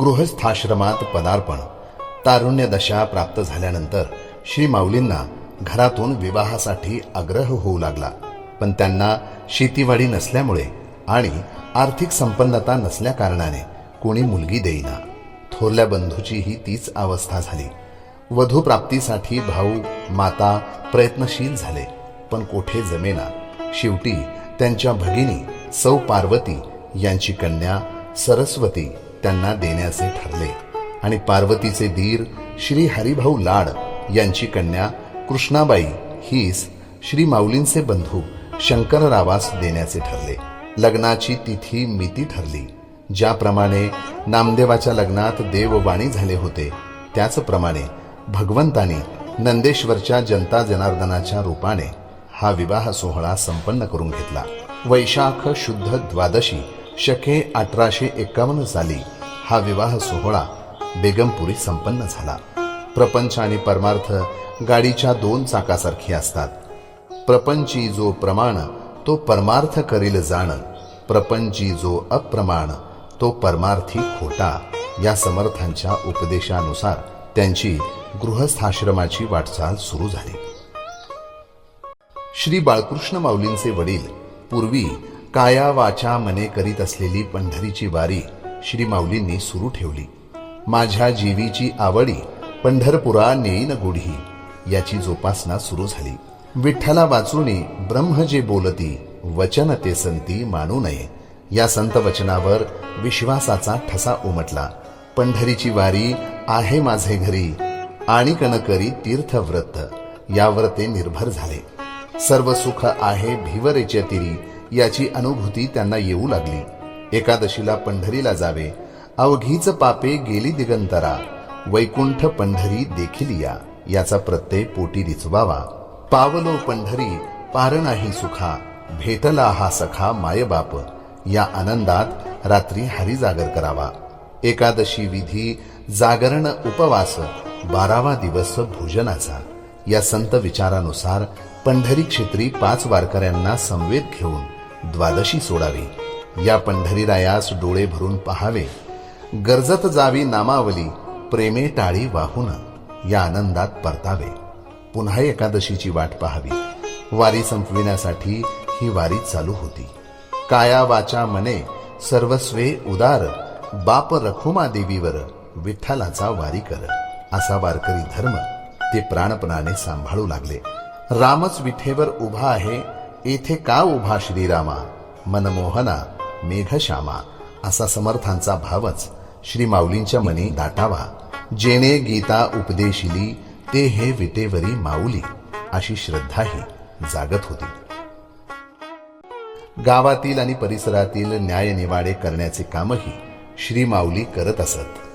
गृहस्थाश्रमात पदार्पण. तारुण्यदशा प्राप्त झाल्यानंतर श्री माऊलींना घरातून विवाहासाठी आग्रह होऊ लागला. पण त्यांना शेतीवाडी नसल्यामुळे आणि आर्थिक संपन्नता नसल्याकारणाने कोणी मुलगी देईना. थोरल्या बंधूचीही तीच अवस्था झाली. वधू प्राप्तीसाठी भाऊ माता प्रयत्नशील झाले पण कोठे जमेना. शेवटी त्यांच्या भगिनी सौ पार्वती यांची कन्या सरस्वती त्यांना देण्याचे ठरले. आणि पार्वतीचे धीर श्री हरिभाऊ लाड यांची कन्या कृष्णाबाई हीस श्री माऊलींचे बंधू शंकररावास देण्याचे ठरले. लग्नाची तिथी मिती ठरली. ज्याप्रमाणे नामदेवाच्या लग्नात देववाणी झाले होते त्याचप्रमाणे भगवंतानी नंदेश्वरच्या जनता जनार्दनाच्या रूपाने हा विवाह सोहळा संपन्न करून घेतला. वैशाख शुद्ध द्वादशी शके अठराशे एकावन्न साली हा विवाह सोहळा बेगमपुरी संपन्न झाला. प्रपंच आणि परमार्थ गाडीच्या दोन चाकासारखी असतात. प्रपंची जो प्रमाण तो परमार्थ करील जाण. प्रपंची जो अप्रमाण तो परमार्थी खोटा या समर्थांच्या उपदेशानुसार त्यांची गृहस्थाश्रमाची वाटचाल सुरू झाली. श्री बाळकृष्ण माऊलींचे वडील पूर्वी काया वाचा मने करीत असलेली पंढरीची वारी श्री माऊलींनी सुरू ठेवली. माझ्या जीवीची आवडी पंढरपुरा नेईन गुढी याची जोपासना सुरू झाली. विठ्ठला वाचुनी ब्रह्म जे बोलती वचन ते संती मानू नये. या संत वचनावर विश्वासाचा ठसा उमटला. पंढरीची वारी आहे माझे घरी आणि कणकरी तीर्थव्रत यावर ते निर्भर झाले. सर्व सुख आहे भिवरेच्या तिरी याची अनुभूती त्यांना येऊ लागली. एकादशीला पंढरीला जावे. अवघीच पापे गेली दिगंतरा. वैकुंठ पंढरी देखील या. याचा प्रत्यय पोटी रिचवावा पावलो पंढरी पार नाही सुखा. भेटला हा सखा मायबाप या आनंदात रात्री हरिजागर करावा. एकादशी विधी जागरण उपवास. बारावा दिवस भोजनाचा. या संत विचारानुसार पंढरी क्षेत्री पाच वारकऱ्यांना संवेद घेऊन द्वादशी सोडावी. या पंढरीरायास डोळे भरून पहावे. गरजत जावी नामावली प्रेमे टाळी वाहून या आनंदात परतावे. पुन्हा एकादशीची वाट पाहावी. वारी संपविण्यासाठी ही वारी चालू होती. काया वाचा मने सर्वस्वे उदार बाप रखुमा देवीवर विठ्ठलाचा वारी कर. असा वारकरी धर्म ते प्राणपणाने सांभाळू लागले. रामच विठेवर उभा आहे येथे का उभा श्रीरामा? मनमोहना मेघश्यामा असा समर्थांचा भावच श्री माऊलींच्या मनी दाटावा. जेणे गीता उपदेशिली ते हे विटेवरी माऊली अशी श्रद्धाही जागत होती. गावातील आणि परिसरातील न्यायनिवाडे करण्याचे कामही श्री माऊली करत असत.